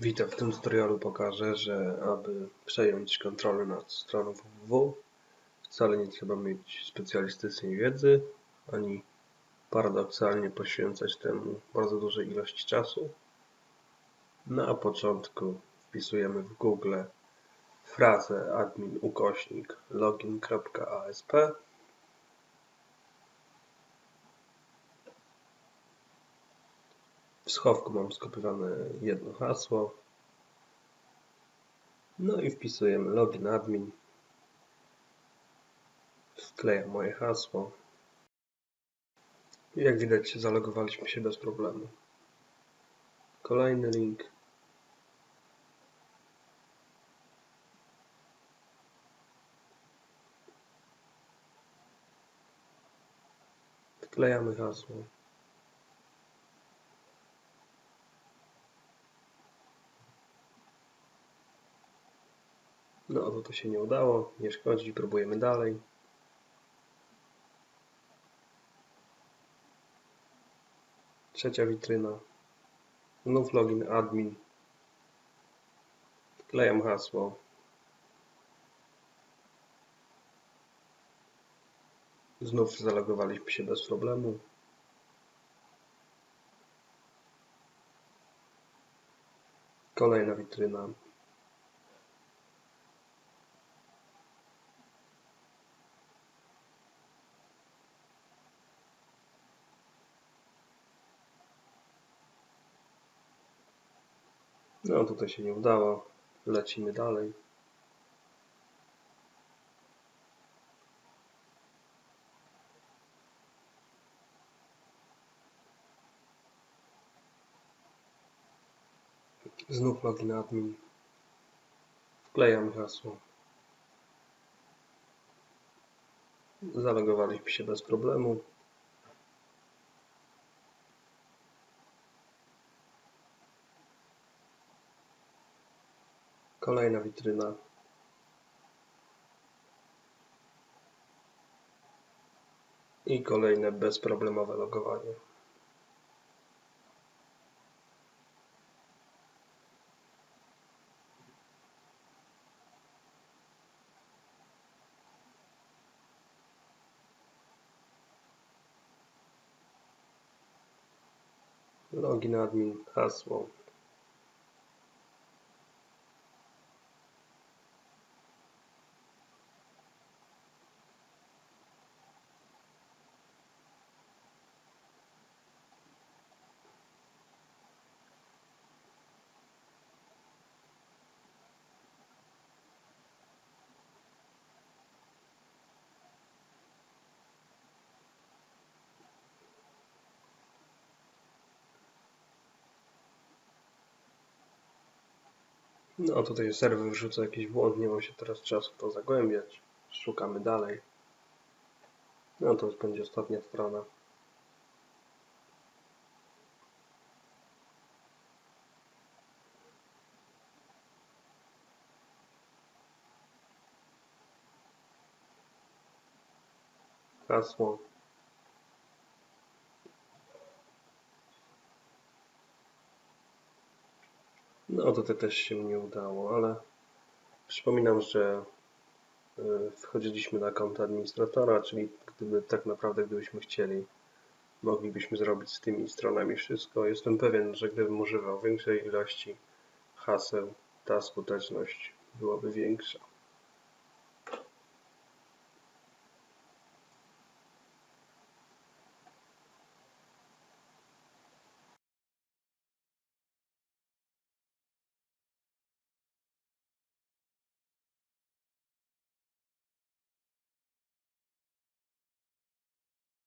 Witam, w tym tutorialu pokażę, że aby przejąć kontrolę nad stroną www wcale nie trzeba mieć specjalistycznej wiedzy, ani paradoksalnie poświęcać temu bardzo dużej ilości czasu. Na początku wpisujemy w Google frazę admin ukośnik login.asp W schowku mam skopiowane jedno hasło. No i wpisujemy login admin. Wklejam moje hasło. Jak widać zalogowaliśmy się bez problemu. Kolejny link. Wklejamy hasło. No, to to się nie udało, nie szkodzi, próbujemy dalej. Trzecia witryna. Znów login admin. Wklejam hasło. Znów zalogowaliśmy się bez problemu. Kolejna witryna. No tutaj się nie udało. Lecimy dalej. Znów login admin. Wklejam hasło. Zalogowaliśmy się bez problemu. Kolejna witryna. I kolejne bezproblemowe logowanie. Login admin, hasło. No tutaj serwer wrzuca jakiś błąd, nie mam się teraz czasu to zagłębiać. Szukamy dalej. No to już będzie ostatnia strona. Hasło. No tutaj też się nie udało, ale przypominam, że y, wchodziliśmy na konto administratora, czyli gdyby tak naprawdę gdybyśmy chcieli, moglibyśmy zrobić z tymi stronami wszystko. Jestem pewien, że gdybym używał większej ilości haseł, ta skuteczność byłaby większa.